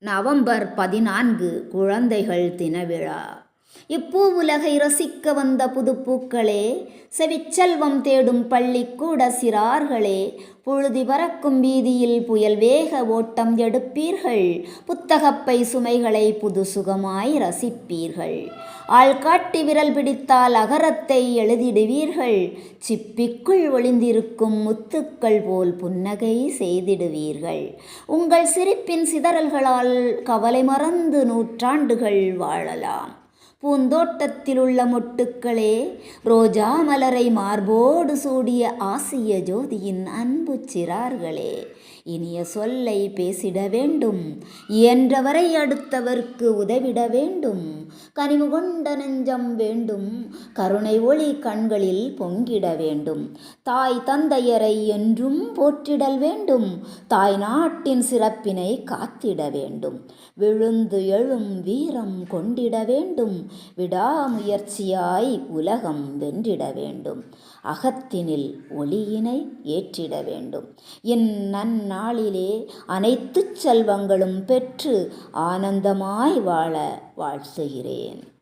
November பதினான்கு குழந்தைகள் தினவிழா. இப்பூ உலகை ரசிக்க வந்த புதுப்பூக்களே செவிச்செல்வம் தேடும் பள்ளிக்கூட சிறார்களே புழுதி பறக்கும் வீதியில் புயல் வேக ஓட்டம் எடுப்பீர்கள் புத்தகப்பை சுமைகளை புது சுகமாய் ரசிப்பீர்கள். ஆள்காட்டி விரல் பிடித்தால் அகரத்தை எழுதிடுவீர்கள் சிப்பிக்குள் ஒளிந்திருக்கும் முத்துக்கள் போல் புன்னகை செய்திடுவீர்கள். உங்கள் சிரிப்பின் சிதறல்களால் கவலை மறந்து நூற்றாண்டுகள் வாழலாம். பூந்தோட்டத்திலுள்ள மொட்டுக்களே ரோஜா மலரை மார்போடு சூடிய ஆசிய ஜோதியின் அன்பு சிறார்களே இனிய சொல்லை பேசிட வேண்டும் இயன்றவரை அடுத்தவர்க்கு உதவிட வேண்டும் கனிவு கொண்ட நெஞ்சம் வேண்டும். கருணை ஒளி கண்களில் பொங்கிட வேண்டும். தாய் தந்தையரை என்றும் போற்றிடல் வேண்டும். தாய் நாட்டின் சிறப்பினை காத்திட வேண்டும். விழுந்து எழும் வீரம் கொண்டிட வேண்டும். விடாமுயற்சியாய் உலகம் வென்றிட வேண்டும். அகத்தினில் ஒளியினை ஏற்றிட வேண்டும். என் நன்னாளிலே அனைத்து செல்வங்களும் பெற்று ஆனந்தமாய் வாழ வாழ்த்துகிறேன். Berlin.